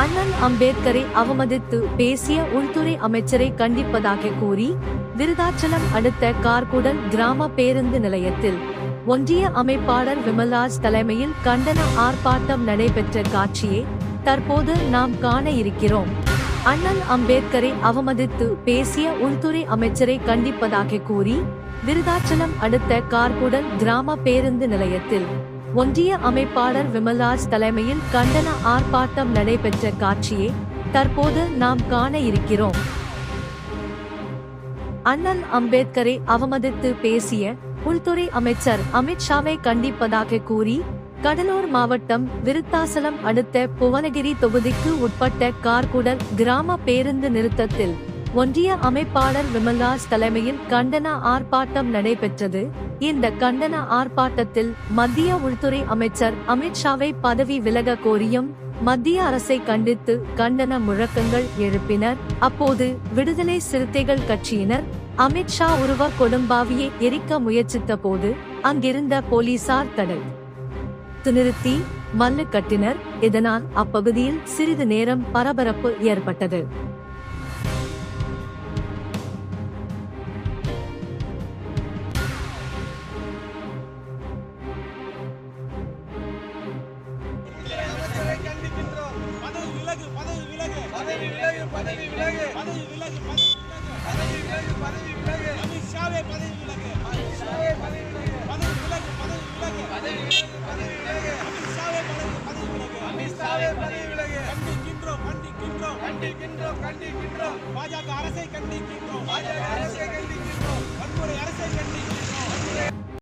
அண்ணன் அம்பேத்கரை அவமதித்து பேசிய உள்துறை அமைச்சரை கண்டிப்பதாக கூறி விருதாச்சலம் அடுத்த கார்குடல் கிராம பேருந்து நிலையத்தில் ஒன்றிய அமைப்பாளர் விமல்ராஜ் தலைமையில் கண்டன ஆர்ப்பாட்டம் நடைபெற்ற காட்சியை தற்போது நாம் காண இருக்கிறோம். அண்ணன் அம்பேத்கரை அவமதித்து பேசிய உள்துறை அமைச்சரை கண்டிப்பதாக கூறி விருதாச்சலம் அடுத்த கார்குடல் கிராம பேருந்து நிலையத்தில் ஒன்றிய அமைப்பாளர் விமல்ராஜ் தலைமையில் கண்டன ஆர்ப்பாட்டம் நடைபெற்ற காட்சியை தற்போது நாம் காண இருக்கிறோம். அண்ணன் அம்பேத்கரை அவமதித்து பேசிய உள்துறை அமைச்சர் அமித்ஷாவை கண்டிப்பதாக கூறி கடலூர் மாவட்டம் விருத்தாசலம் அடுத்த புவனகிரி தொகுதிக்கு உட்பட்ட கார்குடல் கிராம பேருந்து நிறுத்தத்தில் ஒன்றிய அமைப்பாளர் விமல்ராஜ் தலைமையில் கண்டன ஆர்ப்பாட்டம் நடைபெற்றது. இந்த கண்டன ஆர்ப்பாட்டத்தில் மத்திய உள்துறை அமைச்சர் அமித்ஷாவை பதவி விலக கோரியும் மத்திய அரசை கண்டித்து கண்டன முழக்கங்கள் எழுப்பினர். அப்போது விடுதலை சிறுத்தைகள் கட்சியினர் அமித்ஷா உருவ கொடும்பாவியை எரிக்க முயற்சித்த போது அங்கிருந்த போலீசார் தடை. நிறுத்தி மல்லு கட்டினர். இதனால் அப்பகுதியில் சிறிது நேரம் பரபரப்பு ஏற்பட்டது. பதவி விலகு. பதவி விலகு பதவி விலகு பதவி விலகு. அமித்ஷாவே பதவி விலகு. அமித்ஷாவே பதவி விலகு. பதவி விலகு பதவி விலகு. பதவி விலகு பதவி விலகு. அமித்ஷாவே பதவி பதவி விலகு. அமித்ஷாவே பதவி விலகு. கண்டிக்கின்றோம் கண்டிக்கின்றோம். கண்டிக்கின்றோம் கண்டிக்கின்றோம். பாஜக அரசை கண்டிக்கின்றோம்.